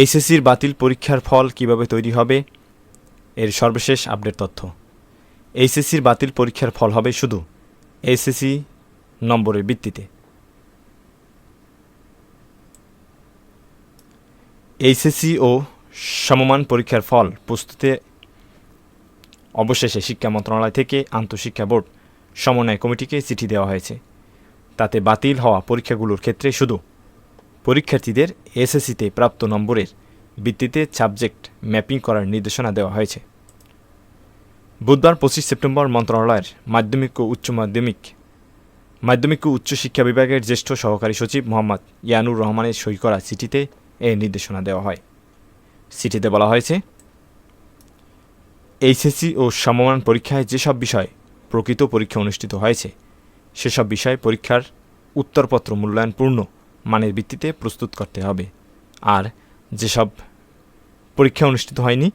এইচএসসির বাতিল পরীক্ষার ফল কীভাবে তৈরি হবে? এর সর্বশেষ আপডেট তথ্য। এইচএসসির বাতিল পরীক্ষার ফল হবে শুধু এইচএসসি নম্বরের ভিত্তিতে। এইচএসসি ও সমমান পরীক্ষার ফল প্রস্তুতে অবশেষে শিক্ষা মন্ত্রণালয় থেকে আন্তঃশিক্ষা বোর্ড সমন্বয় কমিটিকে চিঠি দেওয়া হয়েছে। তাতে বাতিল হওয়া পরীক্ষাগুলোর ক্ষেত্রে শুধু পরীক্ষার্থীদের এসএসসিতে প্রাপ্ত নম্বরের ভিত্তিতে সাবজেক্ট ম্যাপিং করার নির্দেশনা দেওয়া হয়েছে। বুধবার পঁচিশ সেপ্টেম্বর মন্ত্রণালয়ের মাধ্যমিক ও উচ্চ মাধ্যমিক মাধ্যমিক ও উচ্চ শিক্ষা বিভাগের জ্যেষ্ঠ সহকারী সচিব মোহাম্মদ ইয়ানুর রহমানের সই করা চিঠিতে এ নির্দেশনা দেওয়া হয়। চিঠিতে বলা হয়েছে, এইচএসসি ও সমমান পরীক্ষায় যেসব বিষয় প্রকৃত পরীক্ষা অনুষ্ঠিত হয়েছে, সেসব বিষয় পরীক্ষার উত্তরপত্র মূল্যায়নপূর্ণ মানের ভিত্তিতে প্রস্তুত করতে হবে। আর যেসব পরীক্ষা অনুষ্ঠিত হয়নি,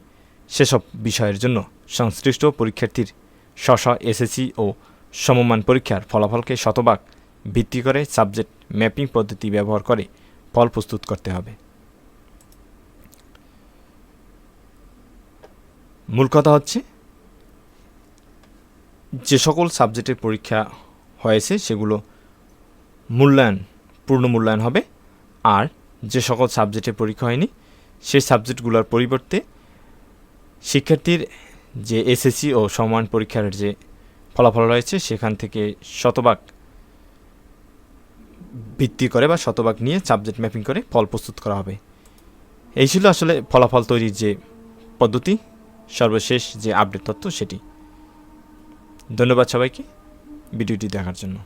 সেসব বিষয়ের জন্য সংশ্লিষ্ট পরীক্ষার্থীর স্ব এসএসসি ও সমমান পরীক্ষার ফলাফলকে শতভাগ ভিত্তি করে সাবজেক্ট ম্যাপিং পদ্ধতি ব্যবহার করে ফল প্রস্তুত করতে হবে। মূল কথা হচ্ছে, যে সকল সাবজেক্টের পরীক্ষা হয়েছে, সেগুলো মূল্যায়ন পূর্ণ মূল্যায়ন হবে। আর যে সকল সাবজেক্টে পরীক্ষা হয়নি, সেই সাবজেক্টগুলোর পরিবর্তে শিক্ষার্থীর যে এসএসসি ও সমান পরীক্ষার যে ফলাফল রয়েছে, সেখান থেকে শতভাগ ভিত্তি করে বা শতভাগ নিয়ে সাবজেক্ট ম্যাপিং করে ফল প্রস্তুত করা হবে। এই ছিল আসলে ফলাফল তৈরির যে পদ্ধতি, সর্বশেষ যে আপডেট তথ্য সেটি। ধন্যবাদ সবাইকে, ভিডিওটি দেখার জন্য।